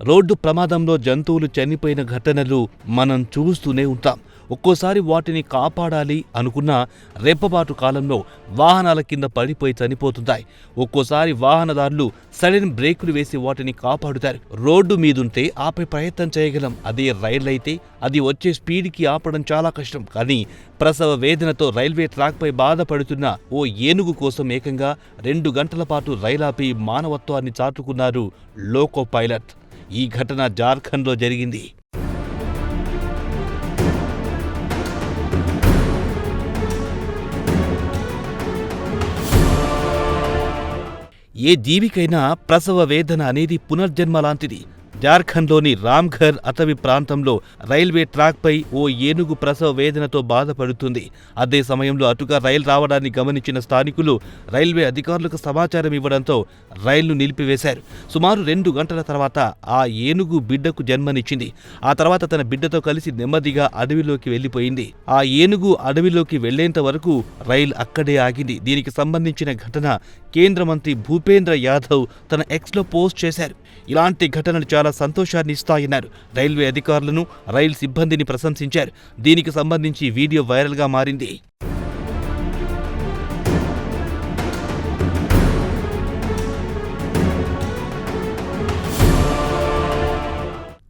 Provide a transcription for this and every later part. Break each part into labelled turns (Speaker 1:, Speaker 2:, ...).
Speaker 1: Road ప్రమాదంలో జంతువులు చనిపోయిన ఘటనలు మనం చూస్తూనే ఉంటాం. ఒక్కోసారి వాటిని కాపాడాలి అనుకున్నా రెప్పపాటు కాలంలో వాహనాల కింద పడిపోయి చనిపోతుంటాయి. ఒక్కోసారి వాహనదారులు సడన్ బ్రేకులు వేసి వాటిని కాపాడుతారు. రోడ్డు మీదుంటే ఆపే ప్రయత్నం చేయగలం. అదే రైలు అయితే అది వచ్చే స్పీడ్కి ఆపడం చాలా కష్టం. కానీ ప్రసవ వేదనతో రైల్వే ట్రాక్పై బాధపడుతున్న ఓ ఏనుగు కోసం ఏకంగా రెండు గంటల పాటు రైలాపి మానవత్వాన్ని చాటుకున్నారు లోకో పైలట్. ఈ ఘటన జార్ఖండ్లో జరిగింది. ఏ జీవికైనా ప్రసవ వేదన అనేది పునర్జన్మ లాంటిది. జార్ఖండ్లోని రామ్ఘర్ అటవీ ప్రాంతంలో రైల్వే ట్రాక్పై ఓ ఏనుగు ప్రసవ వేదనతో బాధపడుతుంది. అదే సమయంలో అటుగా రైలు రావడాన్ని గమనించిన స్థానికులు రైల్వే అధికారులకు సమాచారం ఇవ్వడంతో రైళ్ళు నిలిపివేశారు. సుమారు రెండు గంటల తర్వాత ఆ ఏనుగు బిడ్డకు జన్మనిచ్చింది. ఆ తర్వాత తన బిడ్డతో కలిసి నెమ్మదిగా అడవిలోకి వెళ్ళిపోయింది ఆ ఏనుగు అడవిలోకి వెళ్ళేంత వరకు రైలు అక్కడే ఆగింది. దీనికి సంబంధించిన ఘటన కేంద్ర మంత్రి భూపేంద్ర యాదవ్ తన ఎక్స్లో పోస్ట్ చేశారు. ఇలాంటి ఘటనలు చాలా సంతోషాన్ని ఇస్తాయన్నారు రైల్వే అధికారులను రైల్ సిబ్బందిని ప్రశంసించారు. దీనికి సంబంధించి వీడియో వైరల్గా మారింది.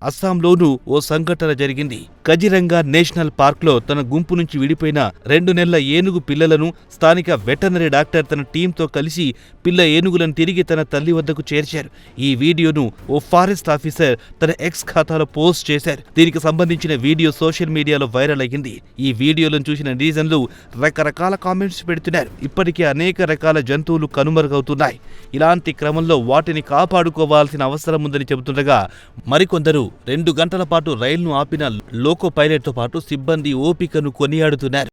Speaker 1: అస్సాంలోనూ ఓ సంఘటన జరిగింది. కజిరంగా నేషనల్ పార్క్లో తన గుంపు నుంచి విడిపోయిన రెండు నెలల ఏనుగు పిల్లలను స్థానిక వెటనరీ డాక్టర్ తన టీంతో కలిసి పిల్ల ఏనుగులను తిరిగి తన తల్లి వద్దకు చేర్చారు. ఈ వీడియోను ఓ ఫారెస్ట్ ఆఫీసర్ తన ఎక్స్ ఖాతాలో పోస్ట్ చేశారు. దీనికి సంబంధించిన వీడియో సోషల్ మీడియాలో వైరల్ అయ్యింది. ఈ వీడియోలను చూసిన రీజన్లు రకరకాల కామెంట్స్ పెడుతున్నారు. ఇప్పటికే అనేక రకాల జంతువులు కనుమరుగవుతున్నాయి. ఇలాంటి క్రమంలో వాటిని కాపాడుకోవాల్సిన అవసరం ఉందని చెబుతుండగా మరికొందరు రెండు గంటల పాటు రైలును ఆపిన లోకో పైలట్తో పాటు సిబ్బంది ఓపికను కొనియాడుతున్నారు.